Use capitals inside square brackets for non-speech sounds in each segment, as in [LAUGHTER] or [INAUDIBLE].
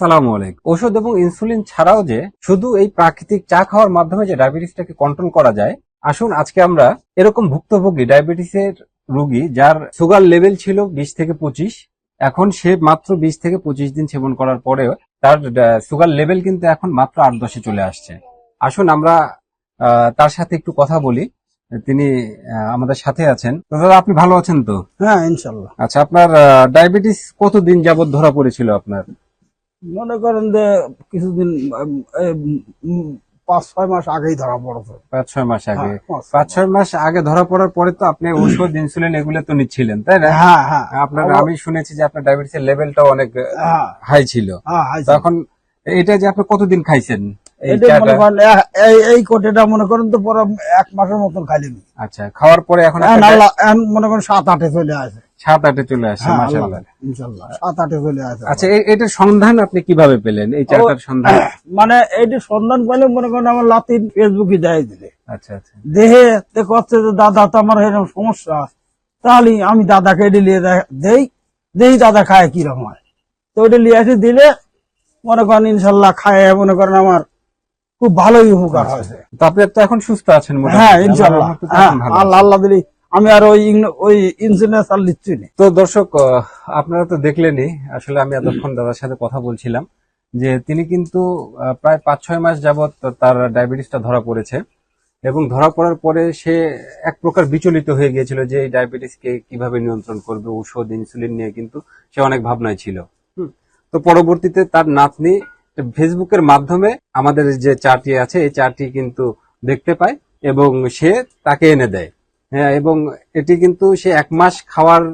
সালামু আলাইকুম। ওষুধ এবং ইনসুলিন ছাড়াও যে শুধু এই প্রাকৃতিক চা খাওয়ার মাধ্যমে যে ডায়াবেটিসটাকে কন্ট্রোল করা যায় আসুন আজকে আমরা এরকম ভুক্তভোগী ডায়াবেটিসের রোগী যার সুগার লেভেল ছিল বিশ থেকে পঁচিশ এখন সে মাত্র বিশ থেকে পঁচিশ দিন সেবন করার পরেও তার সুগার লেভেল কিন্তু এখন মাত্র আট দশে চলে আসছে। আসুন আমরা তার সাথে একটু কথা বলি। তিনি আমাদের সাথে আছেন। তো দাদা আপনি ভালো আছেন তো? হ্যাঁ ইনশাল্লাহ আচ্ছা আপনার ডায়াবেটিস কতদিন যাবত ধরা পড়েছিল আপনার? মনে করেন যে কিছুদিন পাঁচ ছয় মাস আগেই ধরা পড়েছে। পাঁচ ছয় মাস আগে। হ্যাঁ, পাঁচ পাঁচ ছয় মাস আগে ধরা পড়ার পরে তো আপনি ওষুধ ইনসুলিন এগুলো তো নিচ্ছিলেন তাই না? হ্যাঁ হ্যাঁ। আপনার আমি শুনেছি যে আপনার ডায়াবেটিসের লেভেলটা অনেক হাই ছিল। হ্যাঁ হ্যাঁ, তো এখন এটা যে আপনি কতদিন খাইছেন? এই কোটেটা মনে করেন তো পরে এক মাসের মতন খাইলি আচ্ছা খাওয়ার পরে এখন মনে করেন সাত আটে চলে আসে। সাত আটে চলে আসছে হ্যাঁ সাত আটে চলে আসে। আচ্ছা এটার সন্ধান আপনি কীভাবে পেলেন? এই চাটার সন্ধান? [COUGHS] মানে সন্ধান পাইলে মনে করেন আমার লাতিন ফেসবুকে দেয় দিলে। আচ্ছা আচ্ছা। দেহে যে দাদা তো আমার এরকম সমস্যা তাহলে আমি দাদাকে এটি নিয়ে দেই দেই দাদা খায় কীরকম হয়। তো ওটা নিয়ে আসি দিলে মনে করেন ইনশাল্লাহ খায় মনে করেন আমার খুব ভালোই উপকার হয়েছে তো আপনি তো এখন সুস্থ আছেন হ্যাঁ ইনশাল্লাহ তো হ্যাঁ আল্লাহ আল্লাহ দিলি আমি আর ওই ওই ইন্সুরেন্স আর লিচ্ছি না। তো দর্শক আপনারা তো দেখলেনই আসলে আমি এতক্ষণ দাদার সাথে কথা বলছিলাম যে তিনি কিন্তু প্রায় পাঁচ ছয় মাস যাবত তার ডায়াবেটিসটা ধরা পড়েছে এবং ধরা পড়ার পরে সে এক প্রকার বিচলিত হয়ে গিয়েছিল যে এই ডায়াবেটিসকে কীভাবে নিয়ন্ত্রণ করবে ঔষধ ইনসুলিন নিয়ে কিন্তু সে অনেক ভাবনায় ছিল। তো পরবর্তীতে তার নাতনি ফেসবুকের মাধ্যমে আমাদের যে চাটি আছে এই চাটি কিন্তু দেখতে পায় এবং সে তাকে এনে দেয়। হ্যাঁ এবং এটি কিন্তু সে এক মাস খাওয়ার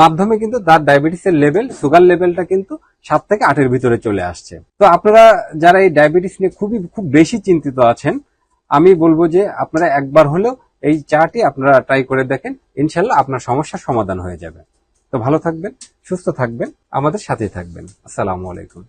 মাধ্যমে কিন্তু তার ডায়াবেটিসের লেভেল, সুগার লেভেলটা কিন্তু সাত থেকে আটের ভিতরে চলে আসছে। তো আপনারা যারা এই ডায়াবেটিস নিয়ে খুবই, খুব বেশি চিন্তিত আছেন, আমি বলব যে আপনারা একবার হলেও এই চাটি আপনারা ট্রাই করে দেখেন, ইনশাল্লাহ আপনার সমস্যার সমাধান হয়ে যাবে। তো ভালো থাকবেন, সুস্থ থাকবেন, আমাদের সাথেই থাকবেন। আসসালামু আলাইকুম।